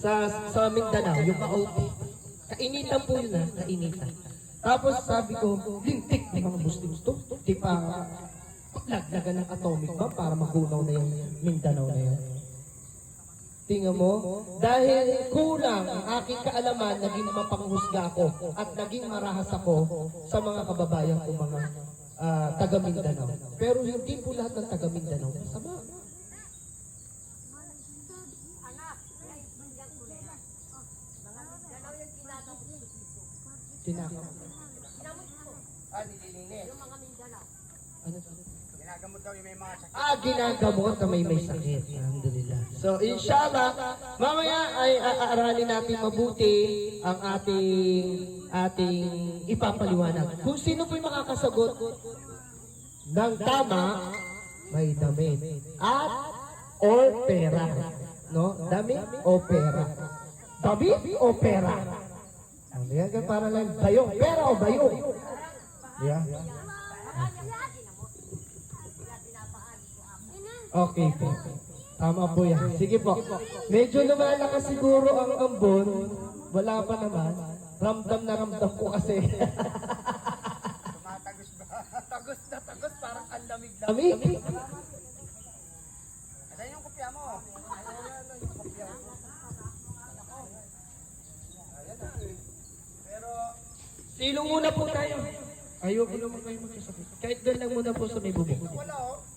sa sa Mindanao, yung kaote. Kainitan po yun ha, kainitan. Tapos sabi ko, lintik ng mga Muslims to. Di pa paglaglagan ng atomic bomb para magunaw na yung Mindanao na yun. Tingnan mo, dahil kulang ang aking kaalaman, naging mapanghusga ako at naging marahas ako sa mga kababayan ko mga ah, taga Mindanao. Pero hindi po lahat ng taga Mindanao masama. Tinakaw. Ah, nililinis. Ano? Ginagamot daw yung may mga sakit. Ah, ginagamot na may may sakit. Alhamdulillah. So, inshallah, mamaya ay aaralin natin mabuti ang ating ating ipapaliwanag. Kung sino po yung makakasagot ng tama, may damit. At or pera. No? Damit o pera. Damit o pera. Yan? Para lang bayong. Pera o bayong. Yeah. Okay po. Tama po yan. Sige po. Medyo lumalakas siguro ang ambon. Wala pa naman. Ramdam na ramdam ko kasi. Tumatagos ba? tagos na tagos, parang ang lamig lang. Kami? Asan yung kopya mo? Ayan, yung kopya mo. Ayan na. Pero, Silong muna po tayo. Ayoko naman kayo magkasakit. Kahit doon lang muna po sa may bubong. wala oh.